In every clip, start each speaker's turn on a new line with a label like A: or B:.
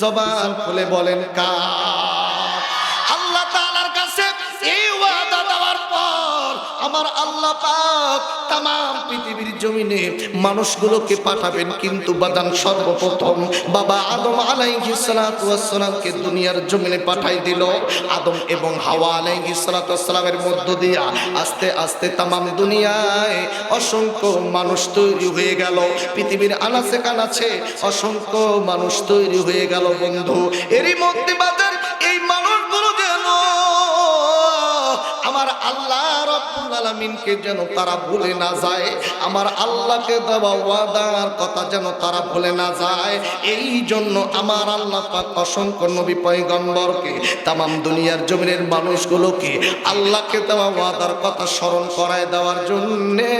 A: জবান খুলে বলেন কা আমার আল্লাহ পাক তাম পৃথিবীর জমিনে মানুষগুলোকে পাঠাবেন কিন্তু বাদান সর্বপ্রথম বাবা আদম আলাইহিস সালাতু দুনিয়ার জমিনে পাঠাই দিল। আদম এবং হাওয়া আলাইহিস সালাতু মধ্য দিয়া আস্তে আস্তে তাম দুনিয়ায় অসংখ্য মানুষ তৈরি হয়ে গেল। পৃথিবীর আনাচে কানাচে অসংখ্য মানুষ তৈরি হয়ে গেল বন্ধু। এরই মধ্যে বাজার এই মানুষগুলো যেন আমার আল্লাহ রব্বুল যেন তারা ভুলে না যায়, আমার আল্লাহকে দেওয়া ওয়াদার কথা যেন তারা ভুলে না যায় এই জন্য আমার আল্লাহ পাক অসংখ্য নবী পয়গম্বরকে, তামাম দুনিয়ার জমিনের মানুষগুলোকে আল্লাহকে দেওয়া ওয়াদার কথা স্মরণ করায় দেওয়ার জন্যে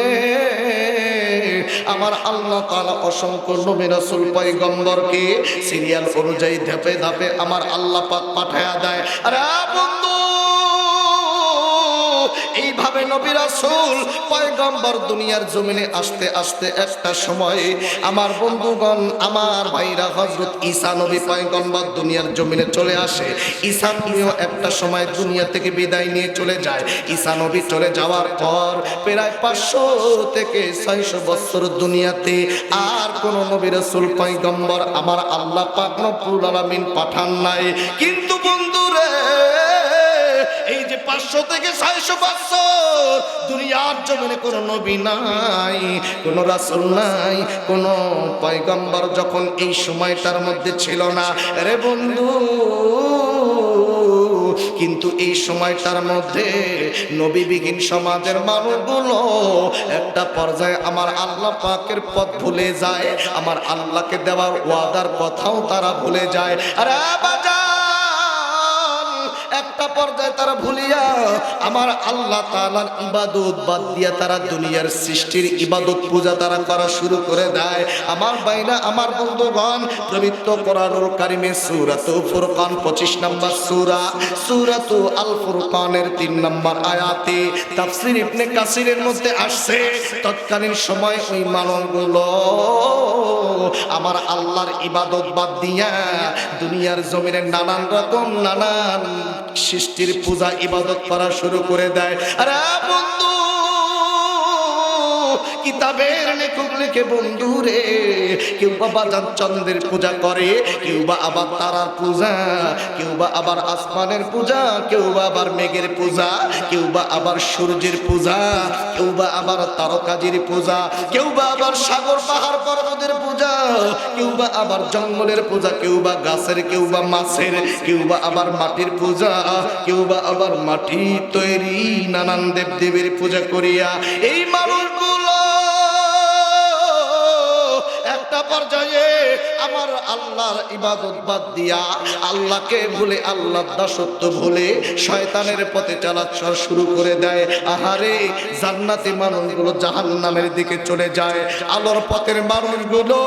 A: আমার আল্লাহ তাআলা অসংখ্য নবী রাসূল পয়গম্বরকে সিরিয়াল অনুযায়ী ধাপে ধাপে আমার আল্লাহ পাক পাঠায়া দেয়। আরে বন্ধু এইভাবে নবী রাসূল পয়গম্বর দুনিয়ার জমিনে আসতে আসতে একটা সময় আমার বন্ধুগণ, আমার ভাইরা হযরত ঈসা নবী পয়গম্বর দুনিয়ার জমিনে চলে আসে। ঈসা নবীও একটা সময় দুনিয়া থেকে বিদায় নিয়ে চলে যায়। ঈসা নবী চলে যাওয়ার পর প্রায় পাঁচশো থেকে ছয়শো বছর দুনিয়াতে আর কোন নবী রাসূল পয়গম্বর আমার আল্লাহ পাক রব্বুল আলামিন পাঠান নাই। কিন্তু যে পাঁচশো থেকে ছয়শো বছর দুনিয়ার জমিনে কোনো নবী নাই, কোনো রাসূল নাই, কোনো পয়গম্বর যখন এই সময়টার মধ্যে ছিল না। রে বন্ধু, কিন্তু এই সময়টার মধ্যে নবীবিহীন সমাজের মানুষগুলো একটা পর্যায়ে আমার আল্লাহ পাকের পথ ভুলে যায়, আমার আল্লাহকে দেওয়ার ওয়াদার কথাও তারা ভুলে যায়। আরে বাজান একটা পর্যায়ে তারা ভুলিয়া আমার আল্লাহ তাআলার ইবাদত বাদ দিয়া তারা দুনিয়ার সৃষ্টির ইবাদত পূজা তারা করা শুরু করে দেয়। আমার বাইনা আমার বন্ধুগণ, পবিত্র কোরআনুল কারিমে সূরাতু ফুরকান 25 নম্বর সূরা, সূরাতু আল ফুরকানের 3 নম্বর আয়াতে তাফসীর ইবনে কাসিরের মধ্যে আসছে, তৎকালীন সময় ওই মানবগুলো আমার আল্লাহর ইবাদত বাদ দিয়া দুনিয়ার জমিনে নানান রকম, নানান সৃষ্টির পূজা ইবাদত করা শুরু করে দেয়। আরে বন্ধু কিতাবের লেখক লেখে বন্ধু রে কেউ বা বাজার চন্দ্রের পূজা করে কেউ বা আবার তারার পূজা কেউ বা আবার আসমানের পূজা কেউ বা আবার মেঘের পূজা কেউ বা আবার সূর্যের পূজা কেউ বা আবার তারকাজির পূজা কেউ বা আবার সাগর, পাহাড়, পর্বতের পূজা কেউ বা আবার জঙ্গলের পূজা কেউ বা গাছের কেউ বা মাছের কেউ বা আবার মাটির পূজা কেউ বা আবার মাটি তৈরি, নানান দেব দেবীর পূজা করিয়া, এই মানুষগুলো একটা পর্যায়ে আমার আল্লাহর ইবাদত বাদ দিয়া আল্লাহকে ভুলে, আল্লাহর দাসত্ব ভুলে শয়তানের পথে চালাচল শুরু করে দেয়। আহারে, জান্নাতি মানুষগুলো জাহান্নামের দিকে চলে যায়। আলোর পথের মানুষগুলো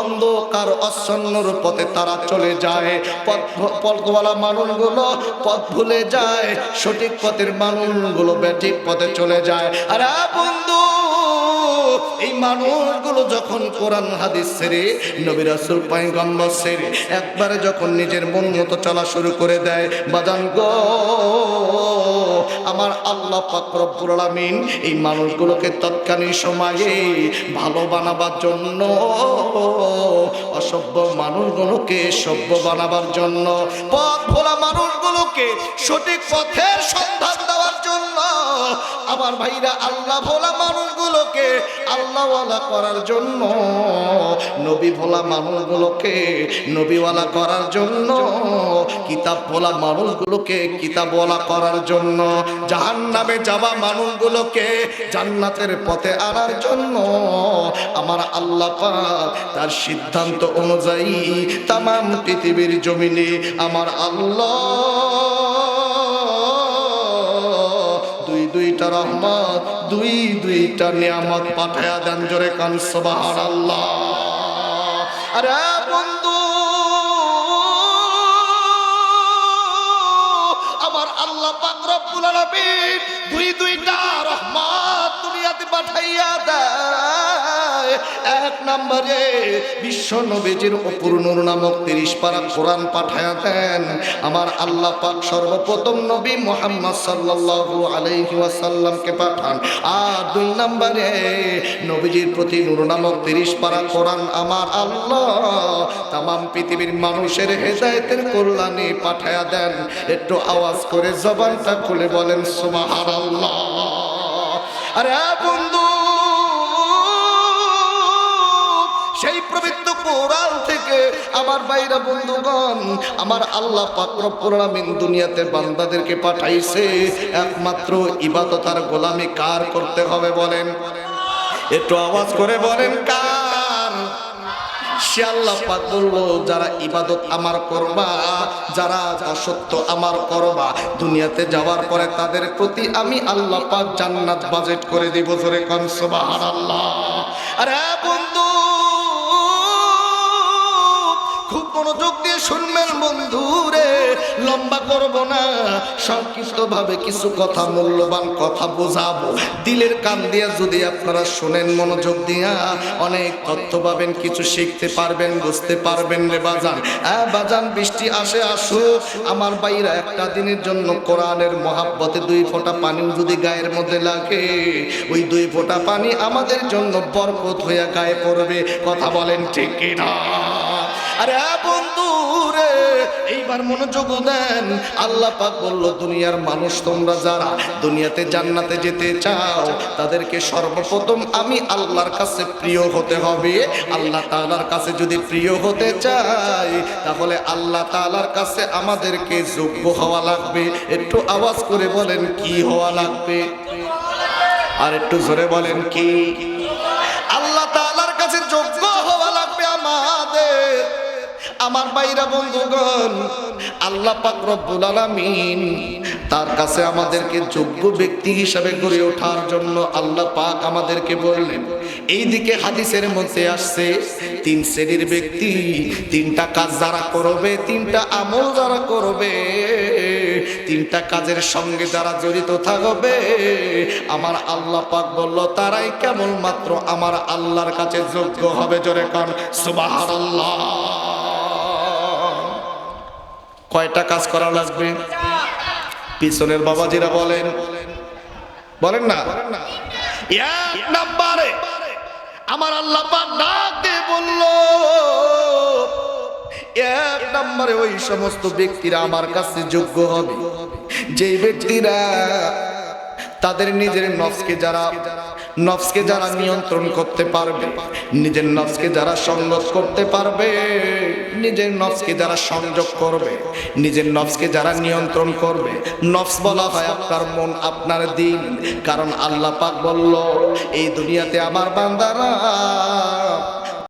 A: অন্ধকার, অচ্ছন্নর পথে তারা চলে যায়। পথ পথওয়ালা মানুষগুলো পথ ভুলে যায়। সঠিক পথের মানুষগুলো ব্যাঠিক পথে চলে যায়। আরে বন্ধু এই মানুষগুলো যখন কোরআন হাদিস ছেড়ে, নবী রাসূল পয়গম্বর ছেড়ে একবারে যখন নিজের মন মতো চলা শুরু করে দেয়, বাজান গো, আমার আল্লাহ পাক রব্বুল আলামিন এই মানুষগুলোকে তৎকালীন সময়ে ভালো বানাবার জন্য, অসভ্য মানুষগুলোকে সভ্য বানাবার জন্য পথ ভোলা মানুষগুলোকে সঠিক পথের সন্ধান জন্য আমার ভাইরা, আল্লাহ ভোলা মানুষগুলোকে, আল্লাহওয়ালা করার জন্য নবী ভোলা মানুষগুলোকে, নবীওয়ালা করার জন্য কিতাব ভোলা মানুষগুলোকে, কিতাবওয়ালা করার জন্য জাহান নামে যাওয়া মানুষগুলোকে জান্নাতের পথে আনার জন্য, আমার আল্লাহ তার সিদ্ধান্ত অনুযায়ী তাম পৃথিবীর জমিনে আমার আল্লাহ দুইটা রহমত, দুই দুইটা নিয়ামত পাঠায়া দেন জোরে কান সবার আল্লাহ আরে বন্ধু, আমার আল্লাহ পাত্র রব্বুল আলামিন দুই দুইটা রহমত দুনিয়াতে পাঠাইয়া দেয়। এক নম্বরে বিশ্ব নবীজির অপুর নূর নামক তিরিশ পারা কোরআন পাঠায়া দেন। আমার আল্লাহ পাক সর্বপ্রথম নবী মোহাম্মদ সাল্লাল্লাহু আলাইহি ওয়াসাল্লামকে পাঠান। আর দুই নম্বরে নবীজির প্রতি নূর নামক তিরিশ পারা কোরআন আমার আল্লাহ তামাম পৃথিবীর মানুষের হেদায়েতের কল্যাণে পাঠায়া দেন। একটু আওয়াজ করে জবানটা খুলে বলেন, সুবহানাল্লাহ। আরে বন্ধু কোরআন থেকে আমার বাইরা বন্ধুগণ, আমার আল্লাহ পাক দুনিয়াতে বান্দাদেরকে পাঠাইছে, একমাত্র ইবাদত আর গোলামি কার করতে হবে বলেন। একটু আওয়াজ করে বলেন কার? সে আল্লাহ যারা ইবাদত আমার করবা, যারা আমার করবা, দুনিয়াতে যাওয়ার পরে তাদের প্রতি আমি আল্লাহ পাক জান্নাত বাজেট করে দিব। জোরে কন, সুবহানাল্লাহ। আরে বন্ধু শুনবেন বন্ধু রে লম্বা করব না। সংক্ষিপ্ত ভাবে কিছু কথা, মূল্যবান কথা বোঝাবো। দিলের কান দিয়া যদি আপনারা শোনেন, মনোযোগ দিয়া অনেক তথ্য পাবেন, কিছু শিখতে পারবেন, বুঝতে পারবেন রে বাজান। হ্যাঁ বাজান, বৃষ্টি আসে, আসুক। আমার বাইরা একটা দিনের জন্য কোরআনের মহাব্বতে দুই ফোঁটা পানি যদি গায়ের মধ্যে লাগে, ওই দুই ফোঁটা পানি আমাদের জন্য বরকত হইয়া গায়ে পড়বে। কথা বলেন ঠিক কিনা? আরে বন্ধু রে, এইবার মনোযোগ দেন। আল্লাহ পাক বলল, দুনিয়ার মানুষ তোমরা যারা দুনিয়াতে জান্নাতে যেতে চাও, তাদেরকে সর্বপ্রথম আমি আল্লাহর কাছে প্রিয় হতে হবে। আল্লাহ তাআলার কাছে যদি প্রিয় হতে চাই, তাহলে আল্লাহ তাআলার কাছে আমাদেরকে যোগ্য হওয়া লাগবে। একটু আওয়াজ করে বলেন, কি হওয়া লাগবে? আর একটু জোরে বলেন, কি? আমার বাইরা বন্ধুগণ, আল্লাহ পাক আলামিন তার কাছে আমাদেরকে যোগ্য ব্যক্তি হিসাবে গড়ে ওঠার জন্য আল্লাহ পাক আমাদেরকে বললেন। এই দিকে হাদিসের মধ্যে আসছে, তিন শ্রেণির ব্যক্তি, তিনটা কাজ যারা করবে, তিনটা আমল যারা করবে, তিনটা কাজের সঙ্গে যারা জড়িত থাকবে, আমার আল্লাহ পাক বলল, তারাই কেবলমাত্র আমার আল্লাহর কাছে যোগ্য হবে জোরে কান, সুবহানাল্লাহ। কয়টা কাজ করা লাগবে? পিছনের বাবাজিরা বলেন। বলেন না। এক নাম্বারে আমার আল্লাহ ডাক বলল, এক নম্বরে ওই সমস্ত ব্যক্তিরা আমার কাছে যোগ্য হবে। যে ব্যক্তিরা তাদের নিজের নফসকে যারা নফসকে যারা নিয়ন্ত্রণ করতে পারবে, নিজের নফসকে যারা সংযোগ করতে পারবে, নিজের নফসকে যারা সংযোগ করবে, নিজের নফসকে যারা নিয়ন্ত্রণ করবে। নফস বলা হয় আপনার মন, আপনার দিন। কারণ আল্লাহ পাক বলল, এই দুনিয়াতে আমার বান্দারা